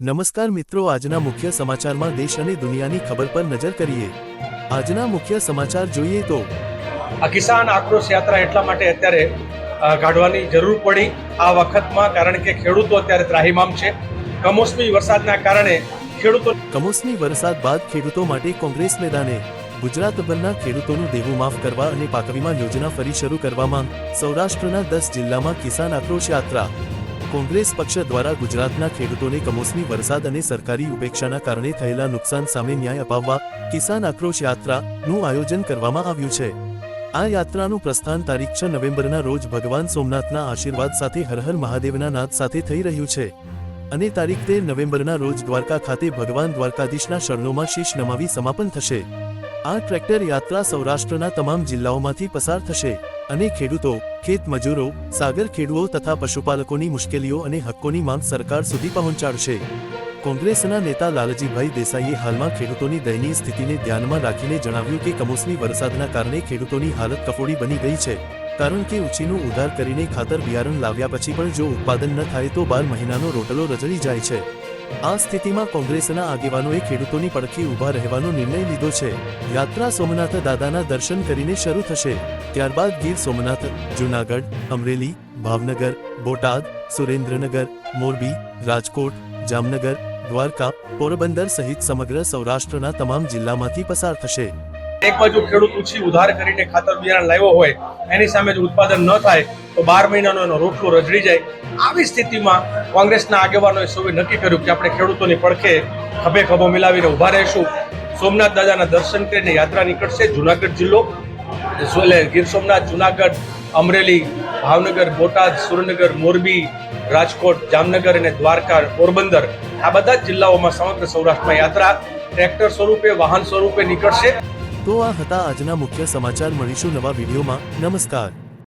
નમસ્કાર મિત્રો આજના મુખ્ય સમાચારમાં દેશ અને દુનિયાની ખબર પર નજર કરીએ. આજના મુખ્ય સમાચાર જોઈએ તો આ કિસાન આક્રોશ યાત્રા એટલા માટે અત્યારે કાઢવાની જરૂર પડી આ વખતમાં કારણ કે ખેડૂતો અત્યારે ત્રાહિમામ છે. કમોસમી વરસાદના કારણે ખેડૂતો કમોસમી વરસાદ બાદ ખેડૂતો માટે કોંગ્રેસ મેદાને ગુજરાતભરના ખેડૂતોનું દેવું માફ કરવા અને પાક વીમા યોજના ફરી શરૂ કરવામાં સૌરાષ્ટ્રના દસ જિલ્લામાં કિસાન આક્રોશ યાત્રા. કોંગ્રેસ પક્ષ દ્વારા ગુજરાતના ખેડૂતોને કમોસમી વરસાદ અને સરકારી ઉપેક્ષાના કારણે થયેલા નુકસાન સામે ન્યાય અપાવવા કિસાન આક્રોશ યાત્રાનું આયોજન કરવામાં આવ્યું છે. આ યાત્રાનું પ્રસ્થાન તારીખ છ નવેમ્બરના રોજ ભગવાન સોમનાથના આશીર્વાદ સાથે હર હર મહાદેવના નાદ સાથે થઈ રહ્યું છે. અને તારીખ તેર નવેમ્બરના રોજ દ્વારકા ખાતે ભગવાન દ્વારકાધીશના શરણોમાં શીશ નમાવી સમાપન થશે. આ ટ્રેક્ટર યાત્રા સૌરાષ્ટ્રના તમામ જિલ્લાઓમાંથી પસાર થશે અને ખેડૂતો ખેત મજૂરો, સાગર ખેડૂઓ તથા પશુપાલકોની મુશ્કેલીઓ અને હક્કોની માંગ સરકાર સુધી પહોંચાડશે. કોંગ્રેસના નેતા લાલજીભાઈ દેસાઈએ હાલમાં ખેડૂતોની દયનીય સ્થિતિને ધ્યાનમાં રાખીને જણાવ્યું કે કમોસમી વરસાદના કારણે ખેડૂતોની હાલત કફોડી બની ગઈ છે. કારણ કે ઉછીનું ઉધાર કરીને ખાતર બિયારણ લાવ્યા પછી પણ જો ઉત્પાદન ન થાય તો બાર મહિનાનો રોટલો રજળી જાય છે. આ સ્થિતિમાં કોંગ્રેસના આગેવાનોએ ખેડૂતોની પડખી ઊભા રહેવાનો નિર્ણય લીધો છે. યાત્રા સોમનાથ દાદાના દર્શન કરીને શરૂ થશે. ત્યારબાદ ગીર સોમનાથ, જૂનાગઢ, અમરેલી, ભાવનગર, બોટાદ, સુરેન્દ્રનગર, મોરબી, રાજકોટ, જામનગર, દ્વારકા, પોરબંદર સહિત સમગ્ર સૌરાષ્ટ્રના તમામ જિલ્લામાંથી પસાર થશે. એક બાજુ ખેડૂત ઉછી ઉધાર કરીને ખાતર બિયારણ લાવ્યો હોય, એની સામે જો ઉત્પાદન ન થાય, તો બાર મહિનાનો એનો રોટલો રજડી જાય. આવી સ્થિતિમાં કોંગ્રેસના આગેવાનોએ સૌએ નક્કી કર્યું કે આપણે ખેડૂતોની પડખે ખભે ખભો મિલાવીને ઊભા રહીશું. સોમનાથ દાદાના દર્શન કરીને યાત્રા નીકળશે જુનાગઢ જિલ્લો. એટલે ગીર સોમનાથ, જુનાગઢ, અમરેલી, ભાવનગર, બોટાદ, સુરેન્દ્રનગર, મોરબી, રાજકોટ, જામનગર અને દ્વારકા, પોરબંદર. આ બધા જ જિલ્લાઓમાં સમગ્ર સૌરાષ્ટ્રમાં યાત્રા. ટ્રેક્ટર સ્વરૂપે, વાહન સ્વરૂપે નીકળશે. તો આ હતા આજના મુખ્ય સમાચાર. મળીશું નવા વિડીયોમાં. નમસ્કાર.